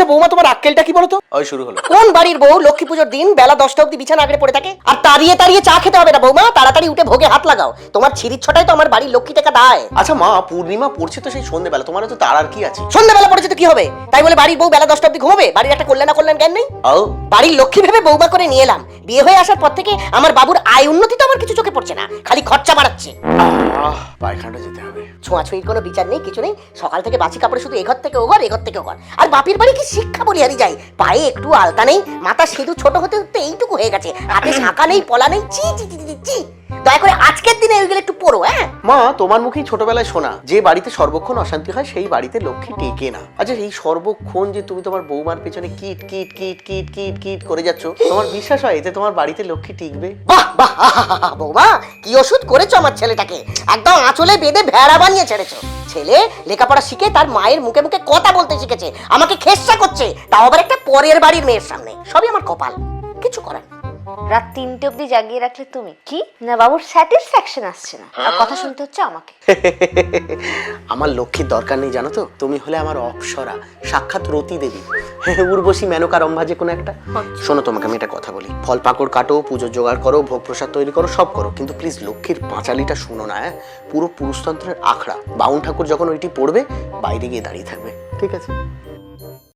আচ্ছা বৌমা তোমার আক্কেলটা কি বলতো? ওই শুরু হলো। কোন বাড়ির বউ লক্ষ্মী পুজোর দিন বেলা দশটা অব্দি বিছানা আঁকড়ে পড়ে থাকে? আর তাড়িয়ে তাড়িয়ে চা খেতে হবে না বৌমা। তাড়াতাড়ি উঠে ভোগে হাত লাগাও। তোমার ছিরির ছটাই তো আমার বাড়ির লক্ষ্মী টাকা দেয়। আচ্ছা মা পূর্ণিমা পড়ছে তো সেই সন্ধ্যেবেলা তোমার তো তার আর কি আছে? সন্ধ্যাবেলা পড়েছে তো কি হবে? তাই বলে বাড়ির বউ বেলা দশটা অব্দি ঘুমাবে? বাড়ির একটা কল্যাণ না কল্যাণ জ্ঞান নেই? ও। বাড়ির লক্ষ্মী ভেবে বৌমা করে নিয়ে এলাম। বিয়ে হয়ে আসার পর থেকে আমার বাবুর আয় উন্নতি তো আমার কিছু চোখে পড়ছে না। খালি খরচা বাড়াচ্ছে। পায়খানাটা যেতে হবে। ছোঁয়াছুঁয়ির কোনো বিচার নেই কিছু নেই। সকাল থেকে বাসি কাপড়ে শুধু এঘর থেকে ওঘর এঘর থেকে ওঘর আর বাপির বাড়ি কি শিক্ষা বলি হারি যায় পায়ে একটু আলতা নেই মাথা সিঁদুর ছোট হতে হতে এইটুকু হয়ে গেছে। হাতে শাঁকা নেই পলা নেই চি চি চি চি, চি। দয়া করে আজকের দিনে ওইগুলো একটু পড়ো হ্যাঁ? মা তোমার মুখেই ছোটবেলায় শোনা যে বাড়িতে সর্বক্ষণ অশান্তি হয় সেই বাড়িতে লক্ষ্মী টেকে না। আচ্ছা এই সর্বক্ষণ যে তুমি তোমার বৌমার পেছনে কিট কিট কিট কিট কিট কিট করে যাচ্ছ তোমার বিশ্বাস হয় এতে তোমার বাড়িতে লক্ষ্মী টিকবে? বাহ বাহ বৌমা কি ওষুধ করেছ আমার ছেলেটাকে? একদম আঁচলে বেঁধে ভেড়া বানিয়ে ছেড়েছো। ছেলে লেখাপড়া শিখে তার মায়ের মুখে মুখে কথা বলতে শিখেছে, আমাকে খেসা করছে। তাও আবার একটা পরের বাড়ির মেয়ের সামনে। সবই আমার কপাল। কিছু করার। রাত তিনটে অবধি জাগিয়ে রাখলে তুমি? কি? না বাবুর স্যাটিসফ্যাকশন আসছে না। আর কথা শুনতে হচ্ছে আমাকে। আমার লক্ষ্মীর দরকার নেই জানো তো? তুমি হলে আমার অপসরা সাক্ষাৎ রতি দেবী। উর্বশী মেনকা রম্ভা যে কোনো একটা। শোনো তোমাকে আমি একটা কথা বলি। ফল পাকড় কাটো পুজোর জোগাড় করো ভোগ প্রসাদ তৈরি করো সব করো। কিন্তু প্লিজ লক্ষ্মীর পাঁচালিটা শুনো না হ্যাঁ পুরো পুরুষতন্ত্রের আখড়া। বাউন ঠাকুর যখন ওইটি পড়বে বাইরে গিয়ে দাঁড়িয়ে থাকবে। ঠিক আছে।